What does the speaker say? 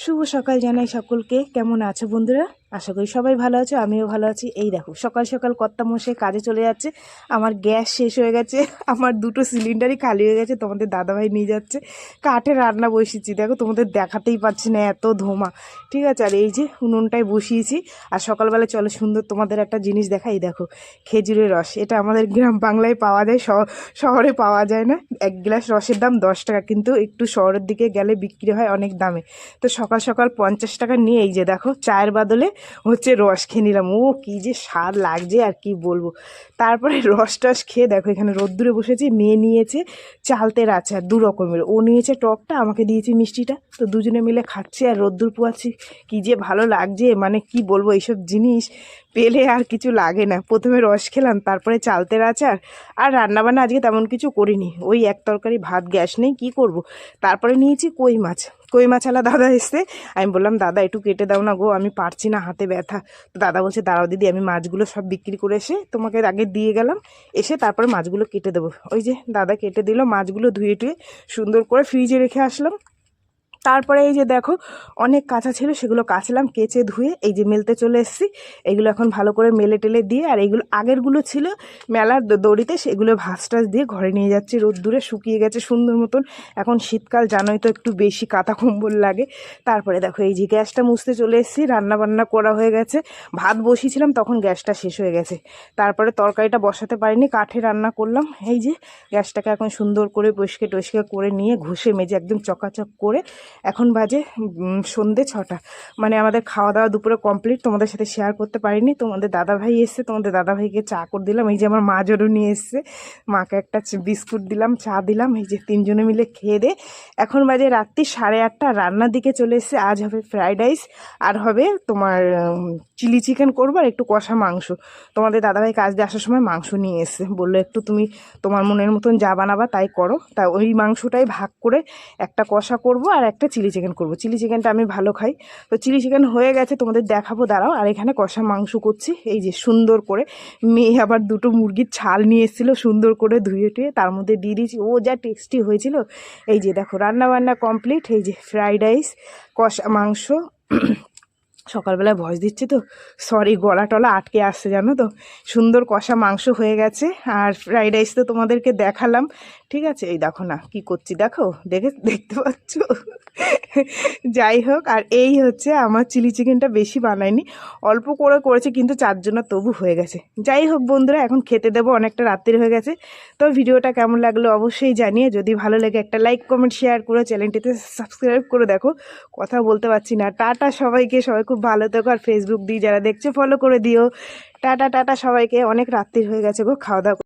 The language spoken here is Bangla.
শুভ সকাল জানাই সকলকে। কেমন আছো বন্ধুরা? আশা করি সবাই ভালো আছো, আমিও ভালো আছি। এই দেখো, সকাল সকাল কর্তা মশাই কাজে চলে যাচ্ছে, আমার গ্যাস শেষ হয়ে গেছে, আমার দুটো সিলিন্ডারই খালি হয়ে গেছে, তোমাদের দাদাভাই নিয়ে যাচ্ছে, কাঠে রান্না বসিয়েছি, দেখো তোমাদের দেখাতেই পাচ্ছি না এত ধোমা ঠিক আছে? আর এই যে উনুনটাই বসিয়েছি, আর সকালবেলা চলো সুন্দর তোমাদের একটা জিনিস দেখাই দেখো, খেজুরের রস, এটা আমাদের গ্রাম বাংলায় পাওয়া যায় শহরে পাওয়া যায় না, এক গ্লাস রসের দাম দশ টাকা, কিন্তু একটু শহরের দিকে গেলে বিক্রি হয় অনেক দামে। তো সকাল সকাল পঞ্চাশ টাকা নিয়ে এই যে দেখো, চায়ের বদলে হচ্ছে রস খেয়ে নিলাম। ও, কী যে স্বাদ লাগছে আর কি বলব। তারপরে রস টস খেয়ে দেখো, এখানে রোদ্দুরে বসেছি, মেয়ে নিয়েছে চালতের আচার, দু রকমের। ও নিয়েছে টকটা, আমাকে দিয়েছে মিষ্টিটা। তো দুজনে মিলে খাচ্ছি আর রোদ্দুর পোয়াচ্ছি। কী যে ভালো লাগছে মানে কি বলব, এইসব জিনিস পেলে আর কিছু লাগে না। প্রথমে রস খেলাম, তারপরে চালতের আচার। আর রান্নাবান্না আজকে তেমন কিছু করিনি। ওই এক তরকারি, ভাত, গ্যাস নেই, কি করব? তারপরে নিয়েছি কই মাছ। কই মাছালা দাদা এসছে। আমি বললাম, দাদা, একটু কেটে দাও না গো, আমি পারছি না হাতে ব্যথা। তো দাদা বলছে, দাঁড়াও দিদি, আমি মাছগুলো সব বিক্রি করে এসে তোমাকে আগে দিয়ে গেলাম। এসে তারপরে মাছগুলো কেটে দেবো। ওই যে দাদা কেটে দিল, মাছগুলো ধুয়ে টুয়ে সুন্দর করে ফ্রিজে রেখে আসলাম। তারপরে এই যে দেখো, অনেক কাঁচা ছিল, সেগুলো কাচলাম, কেচে ধুয়ে এই যে মেলতে চলে এসেছি। এগুলো এখন ভালো করে মেলে টেলে দিয়ে, আর এইগুলো আগেরগুলো ছিল মেলার দড়িতে, সেগুলো ভাস টাস দিয়ে ঘরে নিয়ে যাচ্ছি। রোদ্দুরে শুকিয়ে গেছে সুন্দর মতন। এখন শীতকাল, জানোই তো একটু বেশি কাঁথা কম্বল লাগে। তারপরে দেখো, এই যে গ্যাসটা মুছতে চলে এসেছি রান্না বান্না করা হয়ে গেছে। ভাত বসিয়েছিলাম, তখন গ্যাসটা শেষ হয়ে গেছে। তারপরে তরকারিটা বসাতে পারিনি, কাঠে রান্না করলাম। এই যে গ্যাসটাকে এখন সুন্দর করে পরিষ্কার টরিষ্কার করে নিয়ে, ঘষে মেজে একদম চকাচক করে এখন বাজে সন্ধে ছটা। মানে আমাদের খাওয়া দাওয়া দুপুরে কমপ্লিট তোমাদের সাথে শেয়ার করতে পারিনি। তোমাদের দাদাভাই এসছে, তোমাদের দাদাভাইকে চা করে দিলাম। এই যে আমার মা জোরও নিয়ে এসছে, মাকে একটা বিস্কুট দিলাম, চা দিলাম। এই যে তিনজনে মিলে খেয়ে দে। এখন বাজে রাত্রি সাড়ে আটটা, রান্নার দিকে চলে এসছে। আজ হবে ফ্রাইড রাইস আর হবে তোমার চিলি চিকেন করব আর একটু কষা মাংস। তোমাদের দাদাভাই কাজ দিয়ে আসার সময় মাংস নিয়ে এসছে। বলল, একটু তুমি তোমার মনের মতন যা বানাবা তাই করো। তা ওই মাংসটাই ভাগ করে একটা কষা করব আর একটা চিলি চিকেন করব। চিলি চিকেনটা আমি ভালো খাই। তো চিলি চিকেন হয়ে গেছে, তোমাদের দেখাবো, দাঁড়াও। আর এখানে কষা মাংস করছি। এই যে সুন্দর করে মেয়ে আবার দুটো মুরগির ছাল নিয়ে এসেছিল, সুন্দর করে ধুয়ে টুয়ে তার মধ্যে দিয়ে দিয়েছি। ও যা টেস্টি হয়েছিল। এই যে দেখো রান্না বান্না কমপ্লিট এই যে ফ্রাইড রাইস কষা মাংস সকালবেলায় ভয়েস দিচ্ছি তো। সরি গলা টলা আটকে আসছে জানো তো? সুন্দর কষা মাংস হয়ে গেছে। আর ফ্রাইড রাইস তো তোমাদেরকে দেখালাম। ঠিক আছে? এই দেখো না, কি করছি দেখো? দেখে, দেখতে পাচ্ছ? যাই হোক, আর এই হচ্ছে আমার চিলি চিকেনটা বেশি বানাইনি। অল্প করে করেছে, কিন্তু চারজনের তবু হয়ে গেছে। যাই হোক বন্ধুরা, এখন খেতে দেবো, অনেকটা রাত্রি হয়ে গেছে। তো ভিডিওটা কেমন লাগল অবশ্যই জানিয়ে যদি ভালো লাগে একটা লাইক কমেন্ট শেয়ার করে চ্যানেলটিতে সাবস্ক্রাইব করে দেখো। কথা বলতে পারছি না। টাটা সবাইকে, সবাই খুব ভালো থেকো আর ফেসবুক দিয়ে যারা দেখছে ফলো করে দিও। টাটা টাটা সবাইকে। অনেক রাত্রির হয়ে গেছে গো, খাওয়া দাওয়া